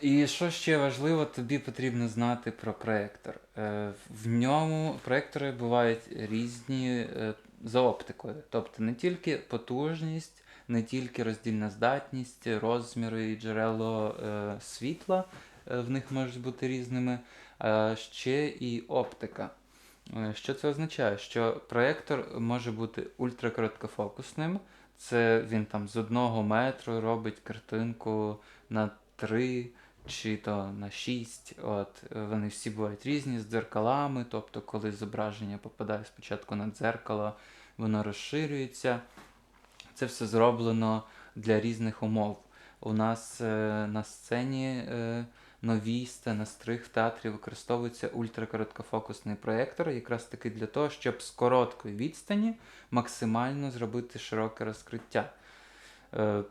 І що ще важливо, тобі потрібно знати про проектор. Е, В ньому проектори бувають різні е, за оптикою. Тобто не тільки потужність, не тільки роздільна здатність, розміри і джерело е, світла в них можуть бути різними, а ще і оптика. Що це означає? Що проектор може бути ультракороткофокусним. Це він там з одного метру робить картинку на 3 чи то на 6. От, вони всі бувають різні з дзеркалами, тобто, коли зображення попадає спочатку на дзеркало, воно розширюється. Це все зроблено для різних умов. У нас е, на сцені е, новій сценостриг в театрі використовується ультракороткофокусний проєктор, якраз таки для того, щоб з короткої відстані максимально зробити широке розкриття. Е,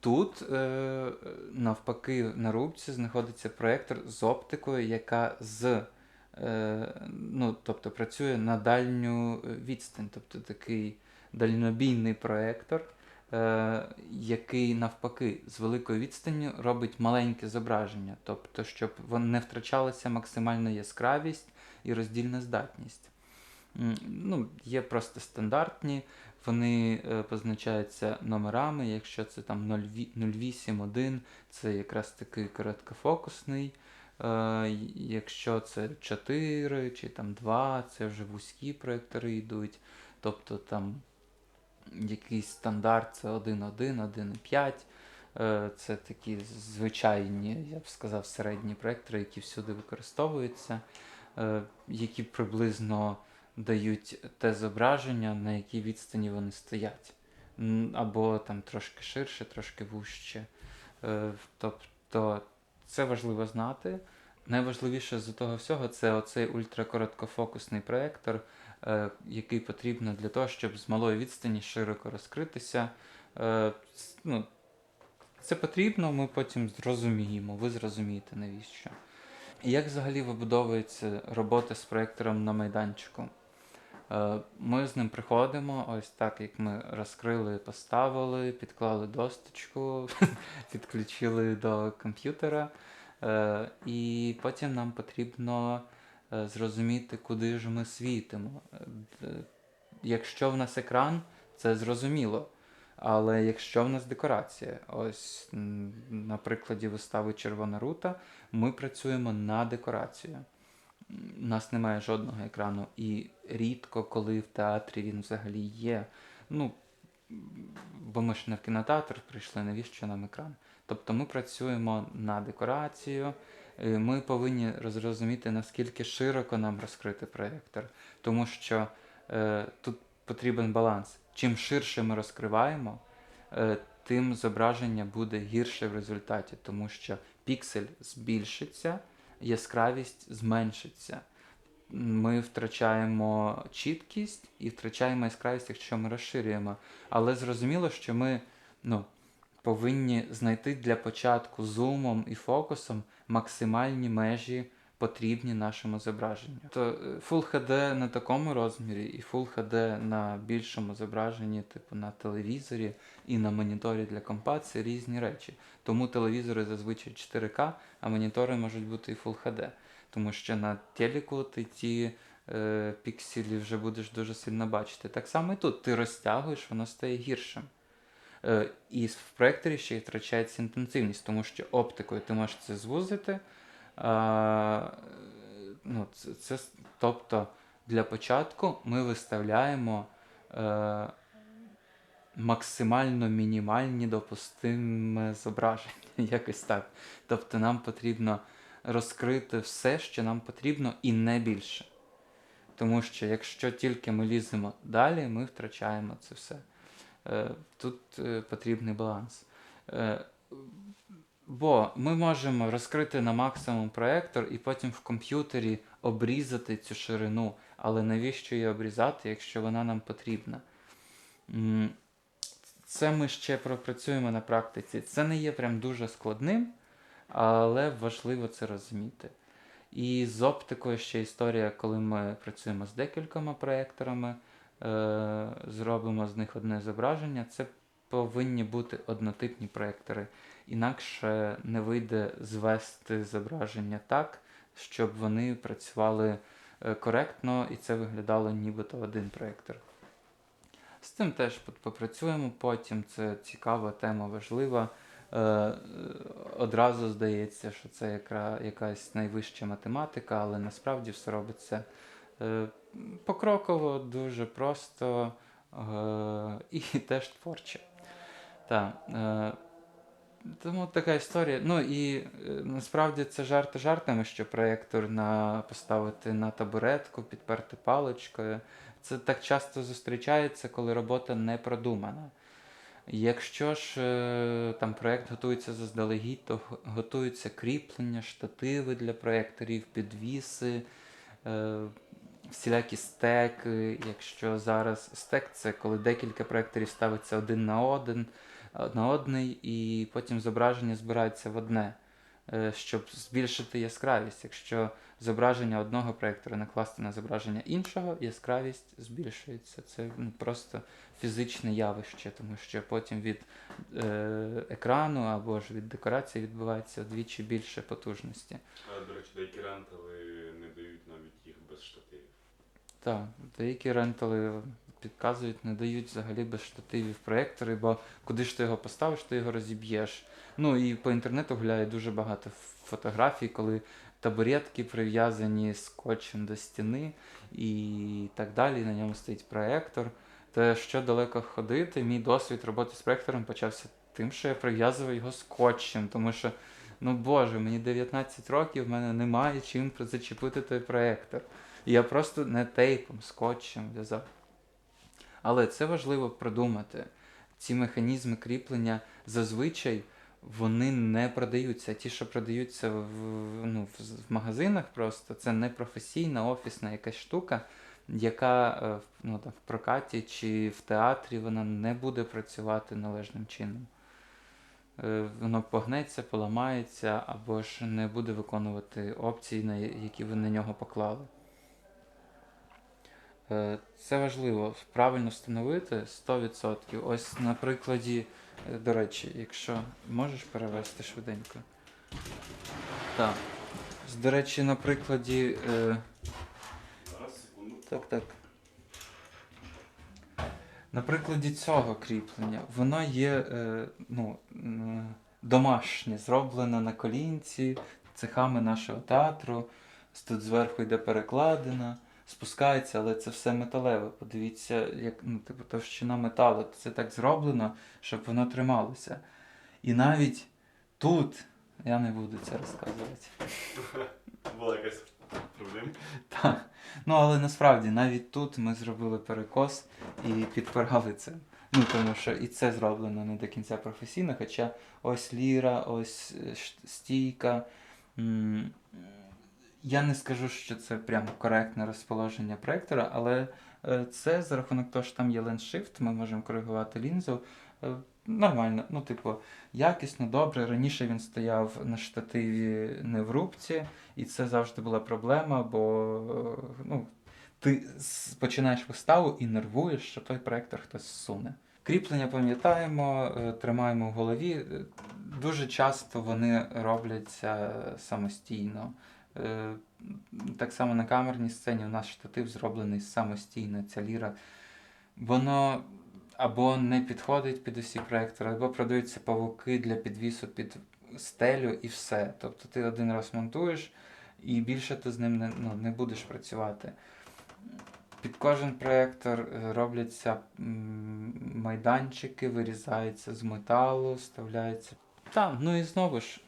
Тут, е, навпаки, на рубці знаходиться проєктор з оптикою, яка з, е, ну, тобто працює на дальню відстань, тобто такий дальнобійний проєктор, е, який навпаки з великої відстані робить маленьке зображення, тобто, щоб не втрачалася максимальна яскравість і роздільна здатність. Ну, є просто стандартні, вони е, позначаються номерами. Якщо це там 0,8,1, це якраз такий короткофокусний. Е, якщо це 4 чи там 2, це вже вузькі проєктори йдуть. Тобто там якийсь стандарт це 1.1, 1.5. Е, Це такі звичайні, я б сказав, середні проєктори, які всюди використовуються, які приблизно дають те зображення, на якій відстані вони стоять. Або там трошки ширше, трошки вужче. Е, Тобто це важливо знати. Найважливіше з того всього це оцей ультракороткофокусний проєктор, е, який потрібно для того, щоб з малої відстані широко розкритися. Е, ну, це потрібно, ми потім зрозуміємо, ви зрозумієте навіщо. Як взагалі вибудовується робота з проєктором на майданчику? Е, Ми з ним приходимо, ось так як ми розкрили, поставили, підклали досточку, підключили до комп'ютера. Е, І потім нам потрібно е, зрозуміти, куди ж ми світимо. Якщо в нас екран, це зрозуміло. Але якщо в нас декорація, ось на прикладі вистави Червона рута, ми працюємо на декорацію. У нас немає жодного екрану, і рідко, коли в театрі він взагалі є. Ну, бо ми ж не в кінотеатр прийшли, навіщо нам екран? Тобто ми працюємо на декорацію. е, Ми повинні зрозуміти, наскільки широко нам розкрити проєктор, тому що е, тут потрібен баланс. Чим ширше ми розкриваємо, е, тим зображення буде гірше в результаті, тому що піксель збільшиться, яскравість зменшиться. Ми втрачаємо чіткість і втрачаємо яскравість, якщо ми розширюємо. Але зрозуміло, що ми ну, повинні знайти для початку зумом і фокусом максимальні межі потрібні нашому зображенню. То е, Full HD на такому розмірі і Full HD на більшому зображенні, типу на телевізорі і на моніторі для компа це різні речі. Тому телевізори зазвичай 4К, а монітори можуть бути і Full HD. Тому що на телеку ти ті е, пікселі вже будеш дуже сильно бачити. Так само і тут ти розтягуєш, воно стає гіршим. Е, і в проекторі ще й втрачається інтенсивність, тому що оптикою ти можеш це звузити. Ну, це, це, тобто для початку ми виставляємо е, максимально мінімальні допустиме зображення, якось так. Тобто нам потрібно розкрити все, що нам потрібно, і не більше. Тому що якщо тільки ми ліземо далі, ми втрачаємо це все. Е, Тут е, потрібний баланс. Бо ми можемо розкрити на максимум проектор і потім в комп'ютері обрізати цю ширину. Але навіщо її обрізати, якщо вона нам потрібна? Це ми ще пропрацюємо на практиці. Це не є прям дуже складним, але важливо це розуміти. І з оптикою ще історія, коли ми працюємо з декількома проекторами, е, зробимо з них одне зображення. Це повинні бути однотипні проєктори. Інакше не вийде звести зображення так, щоб вони працювали е, коректно і це виглядало нібито один проєктор. З цим теж попрацюємо потім. Це цікава тема, важлива. Е, Одразу здається, що це яка, якась найвища математика, але насправді все робиться е, покроково, дуже просто і теж творче. Так. Е, тому така історія. Ну і е, насправді це жарти жартами, що проєктор на поставити на табуретку, підперти паличкою. Це так часто зустрічається, коли робота не продумана. Якщо ж е, там проєкт готується заздалегідь, то готуються кріплення, штативи для проєкторів, підвіси, всілякі стеки. Якщо зараз стек це коли декілька проєкторів ставиться один на один, на одний, і потім зображення збирається в одне, е, щоб збільшити яскравість. Якщо зображення одного проєктора накласти на зображення іншого, яскравість збільшується. Це ну, просто фізичне явище, тому що потім від е, екрану або ж від декорації відбувається вдвічі більше потужності. А, до речі, деякі рентали не дають навіть їх без штативів. Так, деякі рентали підказують, не дають взагалі без штативів проєктори, бо куди ж ти його поставиш, ти його розіб'єш. Ну і по інтернету гуляє дуже багато фотографій, коли табуретки прив'язані скотчем до стіни і так далі. На ньому стоїть проєктор. Та що далеко ходити, мій досвід роботи з проєктором почався тим, що я прив'язував його скотчем, тому що, ну боже, мені 19 років, в мене немає чим зачепити той проєктор. І я просто не тейпом, скотчем в'язав. Але це важливо продумати. Ці механізми кріплення зазвичай вони не продаються. Ті, що продаються в, ну, в, магазинах, просто це не професійна офісна якась штука, яка е, ну, там, в прокаті чи в театрі вона не буде працювати належним чином. Е, Воно погнеться, поламається або ж не буде виконувати опції, які ви на нього поклали. Е, Це важливо правильно встановити 100%. Ось на прикладі, е, до речі, якщо можеш перевести швиденько. Так. До речі, на прикладі. Е, так, так. На прикладі цього кріплення, воно є е, ну, домашнє, зроблене на колінці цехами нашого театру. Тут зверху йде перекладина, спускається, але це все металеве. Подивіться, як ну, типу, товщина металу. Це так зроблено, щоб воно трималося. І навіть тут, я не буду це розказувати. Була якась проблема. Так. Ну, але насправді навіть тут ми зробили перекос і підпирали це. Ну, тому що і це зроблено не до кінця професійно, хоча ось ліра, ось е, стійка. Я не скажу, що це прям коректне розположення проєктора, але е, це за рахунок того, що там є ленс-shift, ми можемо коригувати лінзу. е, Нормально, ну, типу, якісно, добре. Раніше він стояв на штативі не в рубці, і це завжди була проблема, бо е, ну, ти починаєш виставу і нервуєш, що той проектор хтось зсуне. Кріплення пам'ятаємо, тримаємо в голові. Дуже часто вони робляться самостійно. Е, Так само на камерній сцені у нас штатив зроблений самостійно, ця ліра. Воно або не підходить під усі проектори, або продаються павуки для підвісу під стелю і все. Тобто ти один раз монтуєш, і більше ти з ним не, ну, не будеш працювати. Під кожен проєктор е, робляться майданчики, вирізаються з металу, вставляються. Там, ну і знову ж,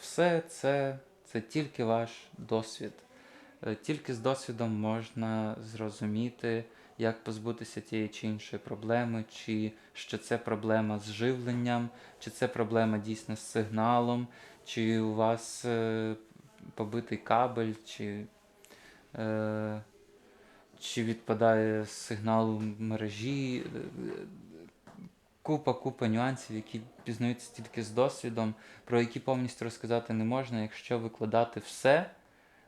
все це, це тільки ваш досвід. Е, Тільки з досвідом можна зрозуміти, як позбутися тієї чи іншої проблеми, чи що це проблема з живленням, чи це проблема дійсно з сигналом, чи у вас е, побитий кабель, чи, е, чи відпадає сигнал мережі. Е, Купа, купа нюансів, які пізнаються тільки з досвідом, про які повністю розказати не можна, якщо викладати все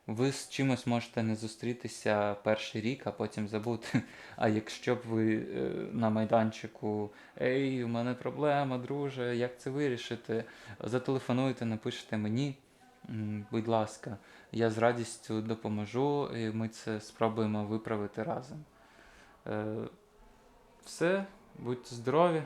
ви з чимось можете не зустрітися перший рік, а потім забути. А якщо б ви е, на майданчику, ей, у мене проблема, друже, як це вирішити? Зателефонуйте, напишете мені, будь ласка, я з радістю допоможу, і ми це спробуємо виправити разом. Е, Все, будьте здорові.